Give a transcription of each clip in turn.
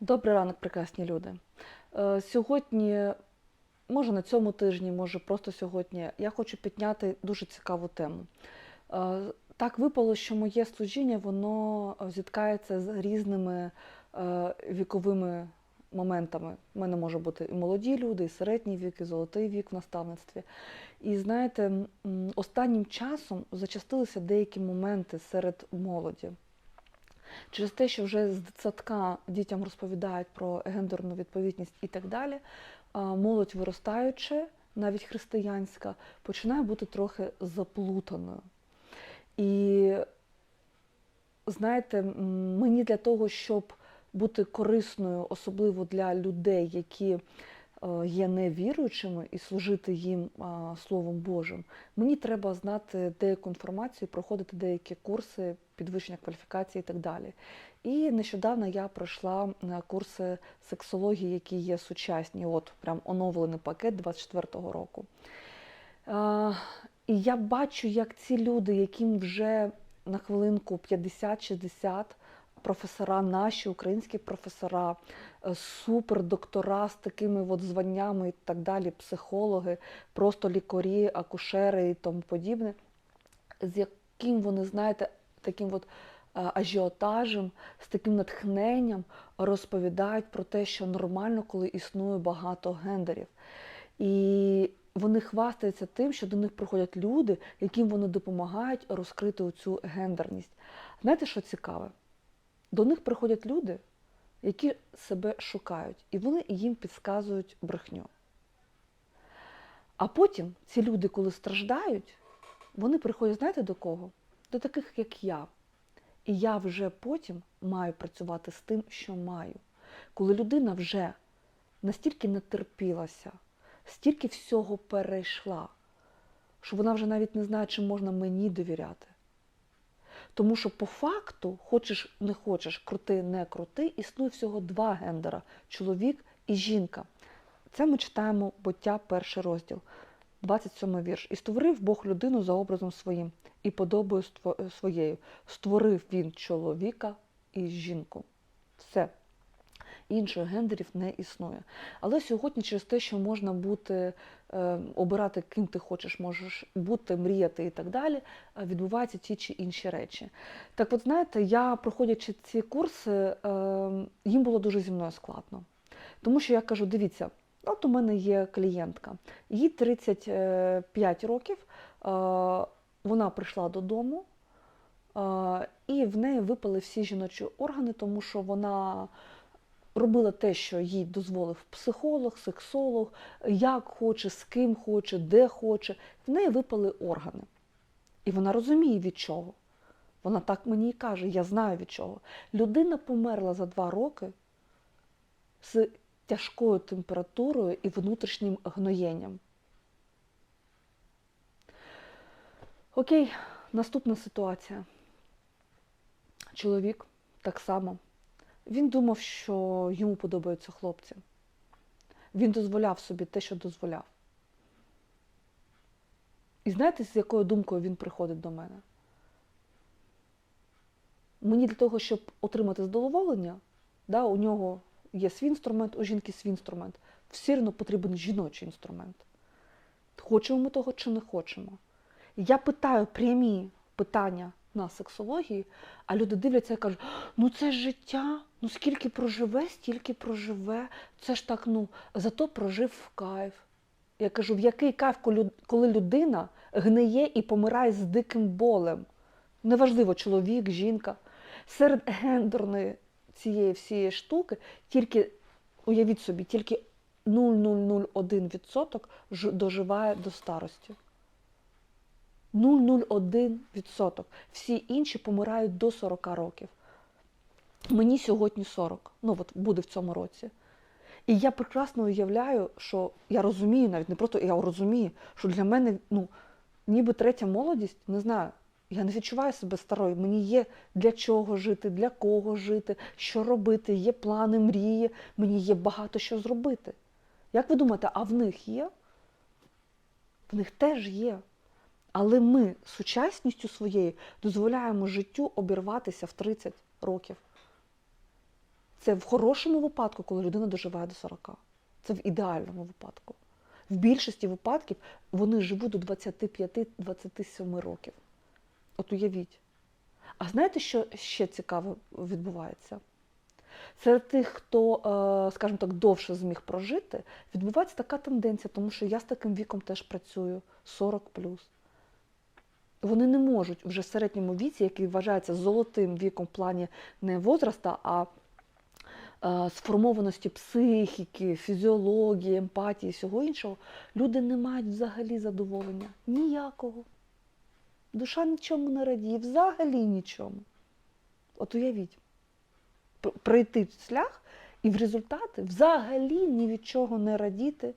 Добрий ранок, прекрасні люди. Е, Сьогодні, може на цьому тижні, може просто сьогодні, я хочу підняти дуже цікаву тему. Е, Так випало, що моє служіння воно зіткається з різними е, віковими моментами. У мене може бути і молоді люди, і середній вік, і золотий вік в наставництві. І знаєте, останнім часом зачастилися деякі моменти серед молоді. Через те, що вже з дитсадка дітям розповідають про гендерну відповідність і так далі, молодь виростаючи, навіть християнська, починає бути трохи заплутаною. І знаєте, мені для того, щоб бути корисною, особливо для людей, які е, є невіруючими, і служити їм Словом Божим, мені треба знати деяку інформацію, проходити деякі курси підвищення кваліфікації і так далі. І нещодавно я пройшла е, курси сексології, які є сучасні, от прям оновлений пакет 24-го року. Е, І я бачу, як ці люди, яким вже на хвилинку 50-60, професора, наші українські професора, е, супердоктора з такими от званнями і так далі, психологи, просто лікарі, акушери і тому подібне, з яким вони, знаєте, таким от е, ажіотажем, з таким натхненням розповідають про те, що нормально, коли існує багато гендерів. І вони хвастаються тим, що до них приходять люди, яким вони допомагають розкрити цю гендерність. Знаєте, що цікаве? До них приходять люди, які себе шукають, і вони їм підказують брехню. А потім ці люди, коли страждають, вони приходять, знаєте, до кого? До таких, як я. І я вже потім маю працювати з тим, що маю. Коли людина вже настільки натерпілася, стільки всього перейшла, що вона вже навіть не знає, чи можна мені довіряти. Тому що по факту, хочеш не хочеш, крути, не крути, існує всього два гендера чоловік і жінка. Це ми читаємо буття, перший розділ, 27 вірш. І створив Бог людину за образом своїм і подобою своєю. Створив він чоловіка і жінку. Все. Інших гендерів не існує. Але сьогодні через те, що можна бути, е, обирати ким ти хочеш, можеш бути, мріяти і так далі, е, відбуваються ті чи інші речі. Так от знаєте, я, проходячи ці курси, е, їм було дуже зі мною складно. Тому що я кажу, дивіться, от у мене є клієнтка, їй 35 років, е, вона прийшла додому, е, і в неї випали всі жіночі органи, тому що вона робила те, що їй дозволив психолог, сексолог, як хоче, з ким хоче, де хоче. В неї випали органи. І вона розуміє від чого. Вона так мені і каже, я знаю від чого. Людина померла за два роки з тяжкою температурою і внутрішнім гноєнням. Окей, наступна ситуація. Чоловік так само. Він думав, що йому подобаються хлопці. Він дозволяв собі те, що дозволяв. І знаєте, з якою думкою він приходить до мене? Мені для того, щоб отримати задоволення, да, у нього є свій інструмент, у жінки свій інструмент. Все одно потрібен жіночий інструмент. Хочемо ми того чи не хочемо. Я питаю прямі питання на сексології, а люди дивляться і кажуть, ну це ж життя, ну скільки проживе, стільки проживе. Це ж так, ну, зато прожив в кайф. Я кажу, в який кайф, коли- людина гниє і помирає з диким болем? Неважливо, чоловік, жінка. Серед гендерної цієї всієї штуки тільки, уявіть собі, тільки 0,001% доживає до старості. 0,01%. Всі інші помирають до 40 років. Мені сьогодні 40, ну от буде в цьому році. І я прекрасно уявляю, що я розумію, навіть не просто я розумію, що для мене ну, ніби третя молодість, не знаю, я не відчуваю себе старою. Мені є для чого жити, для кого жити, що робити, є плани, мрії, мені є багато що зробити. Як ви думаєте, а в них є? В них теж є. Але ми сучасністю своєю дозволяємо життю обірватися в 30 років. Це в хорошому випадку, коли людина доживає до 40. Це в ідеальному випадку. В більшості випадків вони живуть до 25-27 років. От уявіть. А знаєте, що ще цікаво відбувається? Серед тих, хто, е, скажімо так, довше зміг прожити, відбувається така тенденція, тому що я з таким віком теж працюю 40 Вони не можуть вже в середньому віці, який вважається золотим віком в плані не возраста, а е, сформованості психіки, фізіології, емпатії, всього іншого, люди не мають взагалі задоволення. Ніякого. Душа нічому не радіє, взагалі нічому. От уявіть, пр- пройти шлях і в результаті взагалі ні від чого не радіти,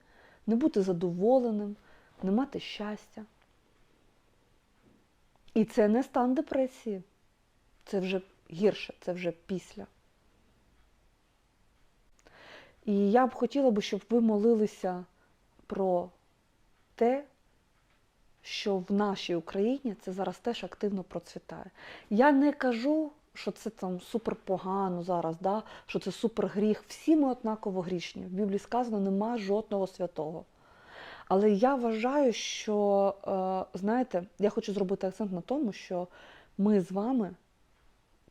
не бути задоволеним, не мати щастя. І це не стан депресії. Це вже гірше, це вже після. І я б хотіла щоб ви молилися про те, що в нашій Україні це зараз теж активно процвітає. Я не кажу, що це там супер погано зараз, да? що це супер гріх. Всі ми однаково грішні. В Біблії сказано, нема жодного святого. Але я вважаю, що, е, знаєте, я хочу зробити акцент на тому, що ми з вами,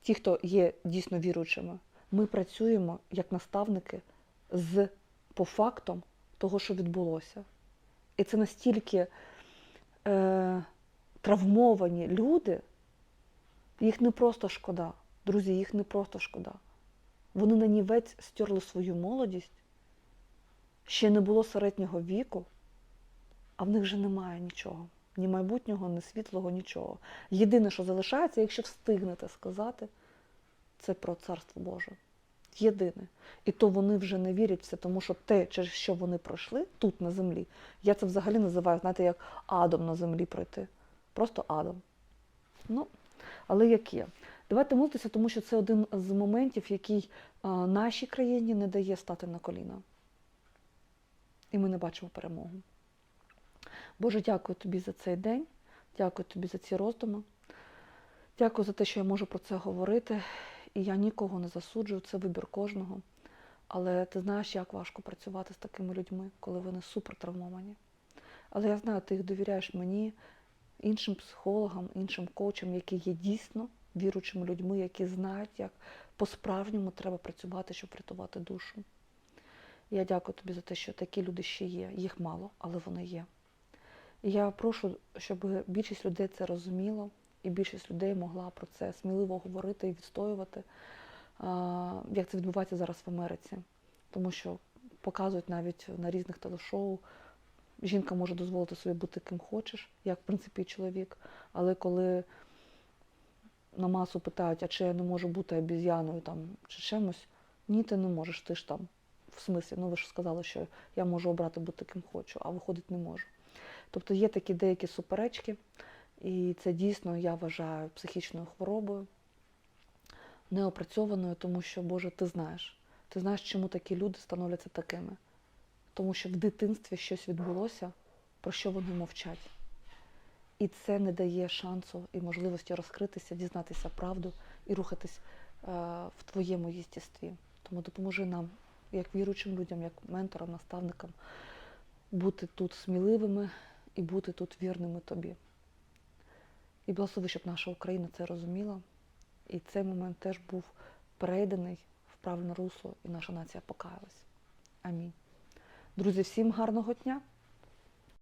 ті, хто є дійсно віруючими, ми працюємо як наставники з по фактам того, що відбулося. І це настільки е, травмовані люди, їх не просто шкода. Друзі, їх не просто шкода. Вони на нівець стерли свою молодість, ще не було середнього віку, а в них вже немає нічого. Ні майбутнього, ні світлого, нічого. Єдине, що залишається, якщо встигнете сказати, це про Царство Боже. Єдине. І то вони вже не вірять в це, тому що те, через що вони пройшли тут на землі, я це взагалі називаю, знаєте, як адом на землі пройти. Просто адом. Ну, але як є. Давайте молитися, тому що це один з моментів, який а, нашій країні не дає стати на коліна. І ми не бачимо перемогу. Боже, дякую тобі за цей день, дякую тобі за ці роздуми. Дякую за те, що я можу про це говорити. І я нікого не засуджую, це вибір кожного. Але ти знаєш, як важко працювати з такими людьми, коли вони супер травмовані. Але я знаю, ти їх довіряєш мені, іншим психологам, іншим коучам, які є дійсно віруючими людьми, які знають, як по-справжньому треба працювати, щоб врятувати душу. Я дякую тобі за те, що такі люди ще є. Їх мало, але вони є. І я прошу, щоб більшість людей це розуміло, і більшість людей могла про це сміливо говорити і відстоювати, як це відбувається зараз в Америці. Тому що показують навіть на різних телешоу, жінка може дозволити собі бути ким хочеш, як в принципі чоловік. Але коли на масу питають, а чи я не можу бути обіз'яною чи чимось, ні, ти не можеш, ти ж там. В смислі, ну ви ж сказали, що я можу обрати бути ким хочу, а виходить не можу. Тобто є такі деякі суперечки, і це дійсно, я вважаю, психічною хворобою, неопрацьованою, тому що, Боже, ти знаєш. Ти знаєш, чому такі люди становляться такими. Тому що в дитинстві щось відбулося, про що вони мовчать. І це не дає шансу і можливості розкритися, дізнатися правду і рухатись е, в твоєму єстестві. Тому допоможи нам, як віруючим людям, як менторам, наставникам, бути тут сміливими і бути тут вірними тобі. І благослови, щоб наша Україна це розуміла. І цей момент теж був перейдений в правильне русло, і наша нація покаялась. Амінь. Друзі, всім гарного дня!